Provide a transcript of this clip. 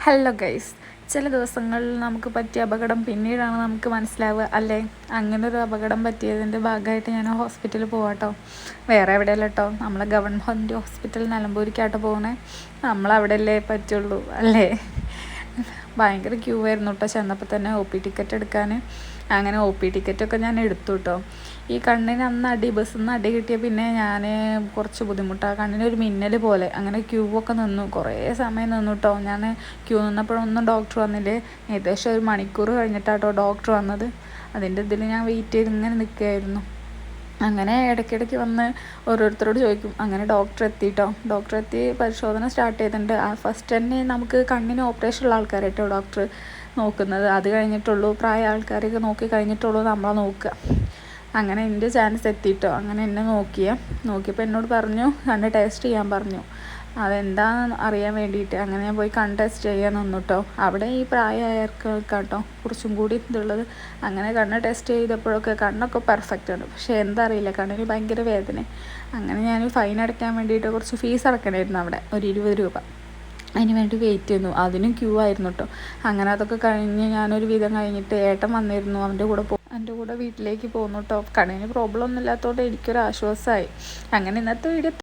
Hello guys ചില ദിവസങ്ങളിൽ നമുക്ക് പറ്റിയ അപകടം പിന്നീടാണ് നമുക്ക് മനസ്സിലാവുക. അല്ലേ? അങ്ങനെ ഒരു അപകടം പറ്റിയതിന്റെ ഭാഗമായിട്ട് ഞാൻ ഹോസ്പിറ്റലിൽ പോവാട്ടോ വേറെ എവിടെയല്ല കേട്ടോ നമ്മളെ ഗവൺമെന്റ് ഹോസ്പിറ്റൽ നിലമ്പൂരിക്കാട്ടോ പോകണേ നമ്മളവിടെയല്ലേ പറ്റുള്ളൂ. അല്ലേ? ഭയങ്കര ക്യൂ ആയിരുന്നു കേട്ടോ ചെന്നപ്പോൾ തന്നെ ഒ പി ടിക്കറ്റ് എടുക്കാൻ അങ്ങനെ ഒ പി ടിക്കറ്റൊക്കെ ഞാൻ എടുത്തു കേട്ടോ ഈ കണ്ണിന് അന്ന് അടി ബസ്സിൽ നിന്ന് അടി കിട്ടിയ പിന്നെ ഞാൻ കുറച്ച് ബുദ്ധിമുട്ടാണ് കണ്ണിന് ഒരു മിന്നൽ പോലെ. അങ്ങനെ ക്യൂ ഒക്കെ നിന്നു. കുറേ സമയം നിന്നു കേട്ടോ ഞാൻ ക്യൂ നിന്നപ്പോഴൊന്നും ഡോക്ടർ വന്നില്ലേ? ഏകദേശം ഒരു മണിക്കൂർ കഴിഞ്ഞിട്ടാട്ടോ ഡോക്ടർ വന്നത്. അതിന്റെ ഇതിൽ ഞാൻ വെയിറ്റ് ചെയ്ത് ഇങ്ങനെ നിൽക്കുകയായിരുന്നു. അങ്ങനെ ഇടയ്ക്കിടയ്ക്ക് വന്ന് ഓരോരുത്തരോട് ചോദിക്കും അങ്ങനെ ഡോക്ടർ എത്തിയിട്ടോ ഡോക്ടർ എത്തി പരിശോധന സ്റ്റാർട്ട് ചെയ്തിട്ടുണ്ട്. ആ ഫസ്റ്റ് തന്നെ നമുക്ക് കണ്ണിന് ഓപ്പറേഷൻ ഉള്ള ആൾക്കാരായിട്ടോ ഡോക്ടർ നോക്കുന്നത്. അത് കഴിഞ്ഞിട്ടുള്ളൂ പ്രായ ആൾക്കാരൊക്കെ നോക്കി കഴിഞ്ഞിട്ടുള്ളൂ നമ്മളെ നോക്കുക. അങ്ങനെ എന്റെ ചാൻസ് എത്തിയിട്ടോ അങ്ങനെ എന്നെ നോക്കിയ. നോക്കിയപ്പോൾ എന്നോട് പറഞ്ഞു കണ്ണ് ടേസ്റ്റ് ചെയ്യാൻ പറഞ്ഞു. അതെന്താണെന്ന് അറിയാൻ വേണ്ടിയിട്ട് അങ്ങനെ ഞാൻ പോയി കണ്ടസ്റ്റ് ടെസ്റ്റ് ചെയ്യാൻ നിന്നു കേട്ടോ അവിടെ ഈ പ്രായമായവർക്ക് കേട്ടോ കുറച്ചും കൂടി ഇതുള്ളത്. അങ്ങനെ കണ്ണ് ടെസ്റ്റ് ചെയ്തപ്പോഴൊക്കെ കണ്ണൊക്കെ പെർഫെക്റ്റ് ആണ്. പക്ഷേ എന്താ അറിയില്ല കണ്ണിന് ഭയങ്കര വേദന. അങ്ങനെ ഞാൻ ഫൈൻ അടയ്ക്കാൻ വേണ്ടിയിട്ട് കുറച്ച് ഫീസ് അടക്കണമായിരുന്നു അവിടെ ഒരു ഇരുപത് രൂപ. അതിന് വേണ്ടി വെയിറ്റ് ചെയ്യുന്നു. അതിനും ക്യൂ ആയിരുന്നു കേട്ടോ അങ്ങനെ അതൊക്കെ കഴിഞ്ഞ് ഞാനൊരു വിധം കഴിഞ്ഞിട്ട് ഏട്ടൻ വന്നിരുന്നു അവന്റെ കൂടെ പോ എന്റെ കൂടെ വീട്ടിലേക്ക് പോന്നു കേട്ടോ കണ്ണിന് പ്രോബ്ലം ഒന്നും ഇല്ലാത്തതുകൊണ്ട് എനിക്കൊരു ആശ്വാസമായി അങ്ങനെ ഇന്നത്തെ വീഡിയോ